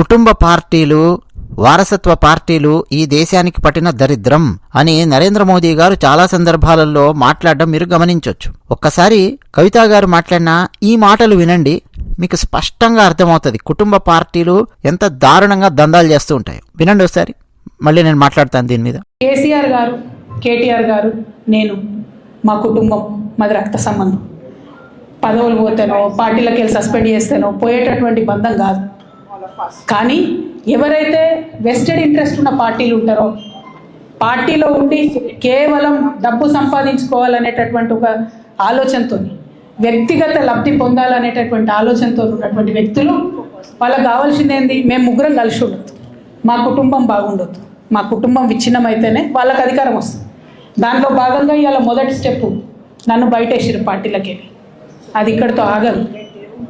కుటుంబ పార్టీలు వారసత్వ పార్టీలు ఈ దేశానికి పట్టిన దరిద్రం అని నరేంద్ర మోదీ గారు చాలా సందర్భాలలో మాట్లాడడం మీరు గమనించవచ్చు ఒక్కసారి కవితా గారు మాట్లాడిన ఈ మాటలు వినండి మీకు స్పష్టంగా అర్థమవుతుంది కుటుంబ పార్టీలు ఎంత దారుణంగా దందాలు చేస్తూ ఉంటాయి. వినండి ఒకసారి మళ్ళీ నేను మాట్లాడతాను దీని మీద. కేసీఆర్ గారు కేటీఆర్ గారు నేను మా కుటుంబం మాది రక్త సంబంధం. పదవులు పోతేనో పార్టీలకు వెళ్ళి సస్పెండ్ చేస్తేనో పోయేటటువంటి బంధం కాదు. కానీ ఎవరైతే వెస్టెడ్ ఇంట్రెస్ట్ ఉన్న పార్టీలు ఉంటారో పార్టీలో ఉండి కేవలం డబ్బు సంపాదించుకోవాలనేటటువంటి ఒక ఆలోచనతో వ్యక్తిగత లబ్ధి పొందాలనేటటువంటి ఆలోచనతో ఉన్నటువంటి వ్యక్తులు వాళ్ళకు కావాల్సింది ఏంది మేము ముగ్గురం కలిసి ఉండొద్దు. మా కుటుంబం బాగుండొద్దు. మా కుటుంబం విచ్ఛిన్నమైతేనే వాళ్ళకి అధికారం వస్తుంది. దాంట్లో భాగంగా ఇవాళ మొదటి స్టెప్ నన్ను బయటేసారు పార్టీలకే. అది ఇక్కడితో ఆగదు.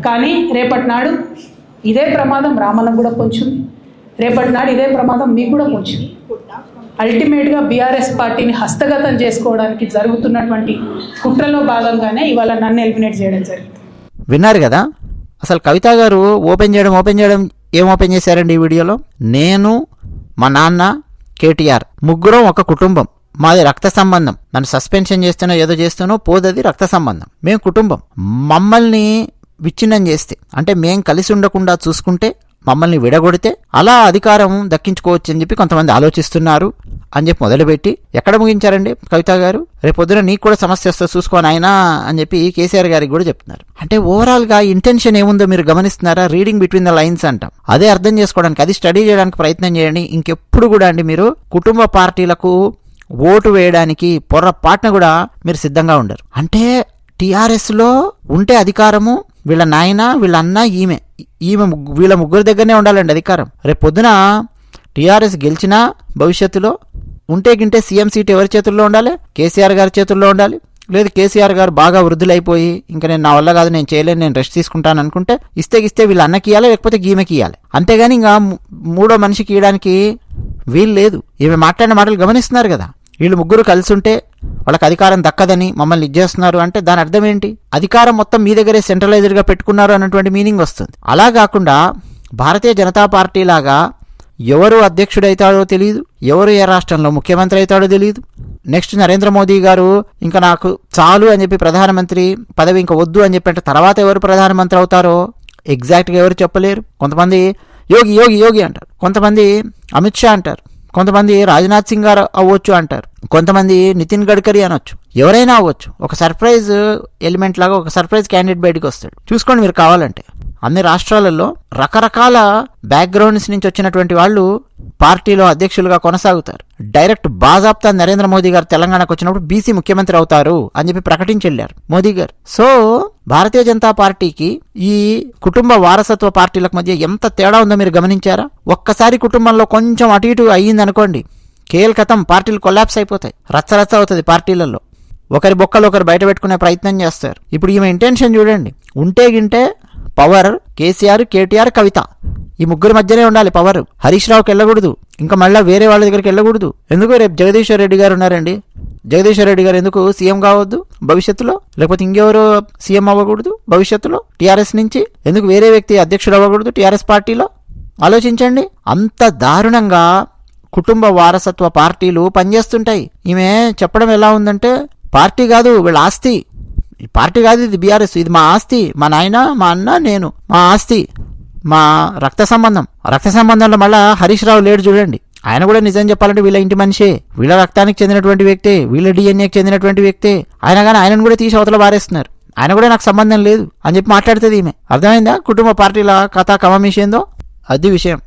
కానీ రేపటి నాడు ఇదే ప్రమాదం రామలం కూడా పొంచుంది రేపటి నాడు ఇదే ప్రమాదం మీకు కూడా పొంచుంది అల్టిమేట్గా బీఆర్ఎస్ పార్టీని హస్తగతం చేసుకోవడానికి జరుగుతున్నటువంటి కుట్రలో భాగంగానే ఇవాళ నన్ను ఎలిమినేట్ చేయడం జరిగింది. విన్నారు కదా? అసలు కవిత గారు ఓపెన్ చేయడం ఓపెన్ చేయడం ఏం ఓపెన్ చేశారండి ఈ వీడియోలో? నేను మా నాన్న కేటీఆర్ ముగ్గురం ఒక కుటుంబం. మాది రక్త సంబంధం. నన్ను సస్పెన్షన్ చేస్తేనో ఏదో చేస్తేనో పోదది రక్త సంబంధం. మేము కుటుంబం. మమ్మల్ని విచ్ఛిన్నం చేస్తే అంటే మేం కలిసి ఉండకుండా చూసుకుంటే మమ్మల్ని విడగొడితే అలా అధికారం దక్కించుకోవచ్చు అని చెప్పి కొంతమంది ఆలోచిస్తున్నారు అని చెప్పి మొదలుపెట్టి ఎక్కడ ముగించారండి కవిత గారు? రేపు నీకు కూడా సమస్య వస్తే చూసుకోని అయినా అని చెప్పి కేసీఆర్ గారికి కూడా చెప్తున్నారు. అంటే ఓవరాల్గా ఇంటెన్షన్ ఏముందో మీరు గమనిస్తున్నారా? రీడింగ్ బిట్వీన్ ద లైన్స్ అంటాం. అదే అర్థం చేసుకోవడానికి అది స్టడీ చేయడానికి ప్రయత్నం చేయండి. ఇంకెప్పుడు కూడా అండి మీరు కుటుంబ పార్టీలకు ఓటు వేయడానికి పొర్రపాటున కూడా మీరు సిద్ధంగా ఉండరు. అంటే టీఆర్ఎస్లో ఉంటే అధికారము వీళ్ళ నాయన వీళ్ళ అన్న ఈమె. ఈమె వీళ్ళ ముగ్గురు దగ్గరనే ఉండాలండి అధికారం. రేపు పొద్దున టీఆర్ఎస్ గెలిచినా భవిష్యత్తులో ఉంటే గింటే సీఎం సీట్ ఎవరి చేతుల్లో ఉండాలి? కేసీఆర్ గారి చేతుల్లో ఉండాలి? లేదు కేసీఆర్ గారు బాగా వృద్ధులైపోయి ఇంకా నేను నా వల్ల కాదు నేను చేయలేను నేను రెస్ట్ తీసుకుంటాను అనుకుంటే ఇస్తే ఇస్తే వీళ్ళ అన్నకి ఇవ్వాలి లేకపోతే గీమెకి ఇవ్వాలి అంతేగాని ఇంకా మూడో మనిషికి ఇవ్వడానికి వీలు లేదు. ఈమె మాట్లాడిన మాటలు గమనిస్తున్నారు కదా. వీళ్ళు ముగ్గురు కలిసి ఉంటే వాళ్ళకి అధికారం దక్కదని మమ్మల్ని ఇచ్చేస్తున్నారు అంటే దాని అర్థం ఏంటి? అధికారం మొత్తం మీ దగ్గరే సెంట్రలైజర్గా పెట్టుకున్నారు అన్నటువంటి మీనింగ్ వస్తుంది. అలా కాకుండా భారతీయ జనతా పార్టీ లాగా ఎవరు అధ్యక్షుడైతాడో తెలియదు ఎవరు ఏ రాష్ట్రంలో ముఖ్యమంత్రి అవుతాడో తెలియదు నెక్స్ట్ నరేంద్ర మోదీ గారు ఇంకా నాకు చాలు అని చెప్పి ప్రధానమంత్రి పదవి ఇంకా వద్దు అని చెప్పి అంటే తర్వాత ఎవరు ప్రధానమంత్రి అవుతారో ఎగ్జాక్ట్గా ఎవరు చెప్పలేరు. కొంతమంది యోగి యోగి యోగి అంటారు. కొంతమంది అమిత్ షా అంటారు. కొంతమంది రాజ్నాథ్ సింగ్ గారు అవ్వచ్చు అంటారు. కొంతమంది నితిన్ గడ్కరీ అనొచ్చు. ఎవరైనా అవ్వచ్చు. ఒక సర్ప్రైజ్ ఎలిమెంట్ లాగా ఒక సర్ప్రైజ్ క్యాండిడేట్ బయటకు వస్తాడు. చూసుకోండి మీరు కావాలంటే. అన్ని రాష్ట్రాలలో రకరకాల బ్యాక్గ్రౌండ్స్ నుంచి వచ్చినటువంటి వాళ్ళు పార్టీలో అధ్యక్షులుగా కొనసాగుతారు. డైరెక్ట్ బాజాప్తా నరేంద్ర మోదీ గారు తెలంగాణకు వచ్చినప్పుడు బీసీ ముఖ్యమంత్రి అవుతారు అని చెప్పి ప్రకటించి వెళ్ళారు మోదీ గారు. సో భారతీయ జనతా పార్టీకి ఈ కుటుంబ వారసత్వ పార్టీలకు మధ్య ఎంత తేడా ఉందో మీరు గమనించారా? ఒక్కసారి కుటుంబంలో కొంచెం అటు ఇటు అయ్యింది అనుకోండి కేల్కతం పార్టీలు కొలాప్స్ అయిపోతాయి. రచ్చరచ్చ అవుతుంది పార్టీలలో. ఒకరి బొక్కలు ఒకరు బయట పెట్టుకునే ప్రయత్నం చేస్తారు. ఇప్పుడు ఈమె ఇంటెన్షన్ చూడండి. ఉంటే గింటే పవర్ కేసీఆర్ కేటీఆర్ కవిత. ఈ ముగ్గురి మధ్యనే ఉండాలి పవర్. హరీష్ రావుకి వెళ్ళకూడదు. ఇంకా మళ్ళీ వేరే వాళ్ళ దగ్గరికి వెళ్ళకూడదు. ఎందుకు రేపు జగదీశ్వర్ రెడ్డి గారు ఉన్నారండి? జగదీశ్వర్ రెడ్డి గారు ఎందుకు సీఎం కావద్దు? భవిష్యత్తులో? లేకపోతే ఇంకెవరు సీఎం అవ్వకూడదు? భవిష్యత్తులో? టీఆర్ఎస్ నుంచి? ఎందుకు వేరే వ్యక్తి అధ్యక్షుడు అవ్వకూడదు టీఆర్ఎస్ పార్టీలో? ఆలోచించండి. అంత దారుణంగా కుటుంబ వారసత్వ పార్టీలు పనిచేస్తుంటాయి. ఈమె చెప్పడం ఎలా ఉందంటే పార్టీ కాదు వీళ్ళ ఆస్తి. ఈ పార్టీ కాదు ఇది బీఆర్ఎస్ ఇది మా ఆస్తి మా నాయన మా అన్న నేను మా ఆస్తి మా రక్త సంబంధం. రక్త సంబంధంలో మళ్ళా హరీష్ రావు లేడు చూడండి. ఆయన కూడా నిజం చెప్పాలంటే వీళ్ళ ఇంటి మనిషే. వీళ్ళ రక్తానికి చెందినటువంటి వ్యక్తే వీళ్ళ డిఎన్ఏకి చెందినటువంటి వ్యక్తే. ఆయన కానీ ఆయనను కూడా తీసి అవతల బారేస్తున్నారు ఆయన కూడా నాకు సంబంధం లేదు అని చెప్పి మాట్లాడుతుంది ఈమె. అర్థమైందా? కుటుంబ పార్టీల కథ కమమిషేందో? అది విషయం.